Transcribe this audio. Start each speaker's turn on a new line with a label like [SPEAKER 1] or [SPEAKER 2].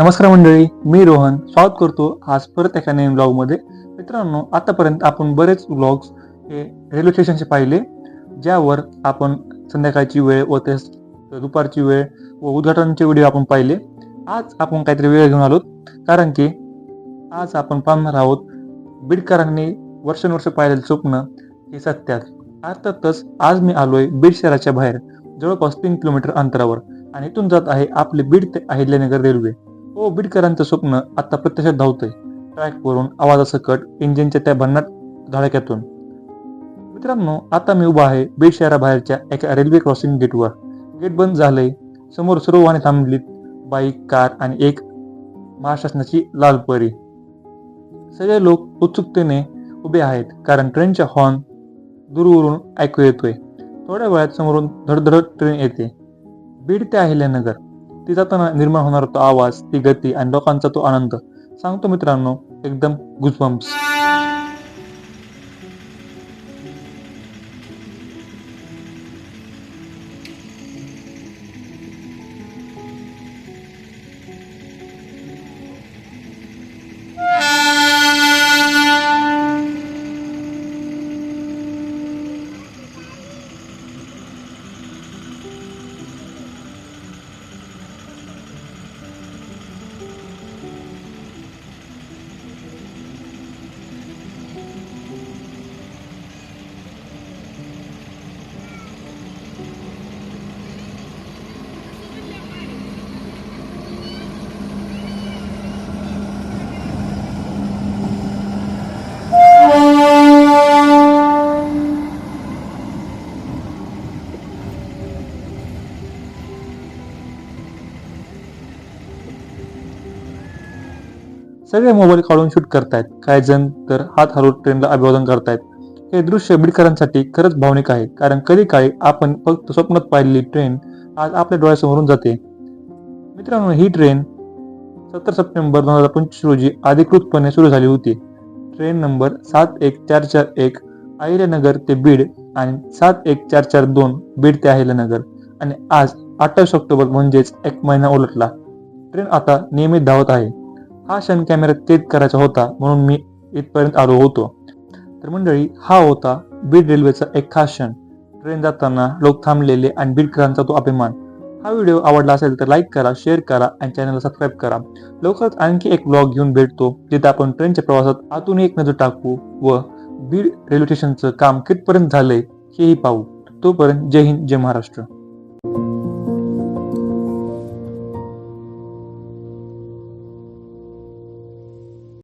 [SPEAKER 1] नमस्कार मंडळी मी रोहन. स्वागत करतो आज परत एका नवीन ब्लॉगमध्ये मित्रांनो आतापर्यंत आपण बरेच ब्लॉग्स हे रेल्वे स्टेशनचे पाहिले ज्यावर आपण संध्याकाळची वेळ व ते दुपारची वेळ व उद्घाटनाचे व्हिडिओ आपण पाहिले. आज आपण काहीतरी वेळ घेऊन आलो कारण की आज आपण पाहणार आहोत बीडकरांनी वर्षानुवर्ष पाहिलेलं स्वप्न हे सत्यात. अर्थातच आज मी आलोय बीड शहराच्या बाहेर जवळपास तीन किलोमीटर अंतरावर. आणि इथून जात आहे आपले बीड ते अहिल्यानगर रेल्वे हो बीडकरांचं स्वप्न आता प्रत्यक्षात धावतंय. ट्रॅकवरून आवाजासकट इंजिनच्या त्या भन्नाट धडाक्यातून. मित्रांनो आता मी उभा आहे बीड शहराबाहेरच्या एका रेल्वे क्रॉसिंग गेटवर. गेट बंद झालंय. समोर सर्व वाहने थांबलीत. बाईक कार आणि एक महाशासनाची लाल परी. सगळे लोक उत्सुकतेने उभे आहेत कारण ट्रेनच्या हॉर्न दूरवरून ऐकू येतोय. थोड्या वेळात समोरून धडधडत ट्रेन येते. बीड ते अहिल्यानगर. ती जाताना निर्माण होणार तो आवाज ती गती आणि लोकांचा तो आनंद. सांगतो मित्रांनो एकदम गुजबम्स सगळे मोबाईल काढून शूट करतायत. काही जण तर हात हलवून ट्रेनला अभिवादन करतायत. हे दृश्य बीडकरांसाठी खरंच भावनिक आहे. कारण कधी काळी आपण फक्त स्वप्नात पाहिलेली ट्रेन आज आपल्या डोळ्यासमोरून जाते. मित्रांनो ही ट्रेन सत्तर सप्टेंबर दोन हजार पंचवीस रोजी अधिकृतपणे सुरू झाली होती. ट्रेन नंबर सात एक चार चार एक अहिल्यानगर ते बीड आणि सात एक चार चार दोन बीड ते अहिल्यानगर. आणि आज अठ्ठावीस ऑक्टोबर म्हणजेच एक महिना उलटला. ट्रेन आता नियमित धावत आहे. हा क्षण कॅमेऱ्यात कैद करायचा होता म्हणून मी इथपर्यंत आलो होतो. तर मंडळी हा होता बीड रेल्वेचा एक खास क्षण. ट्रेन जाताना लोक थांबलेले आणि बीडकरांचा तो अभिमान. हा व्हिडिओ आवडला असेल तर लाईक करा शेअर करा आणि चॅनलला सबस्क्राईब करा. लवकरच आणखी एक ब्लॉग घेऊन भेटतो जिथे आपण ट्रेनच्या प्रवासात आतून एक नजर टाकू व बीड रेल्वे स्टेशनचं काम कितपर्यंत झालंय हेही पाहू. तोपर्यंत जय हिंद जय महाराष्ट्र.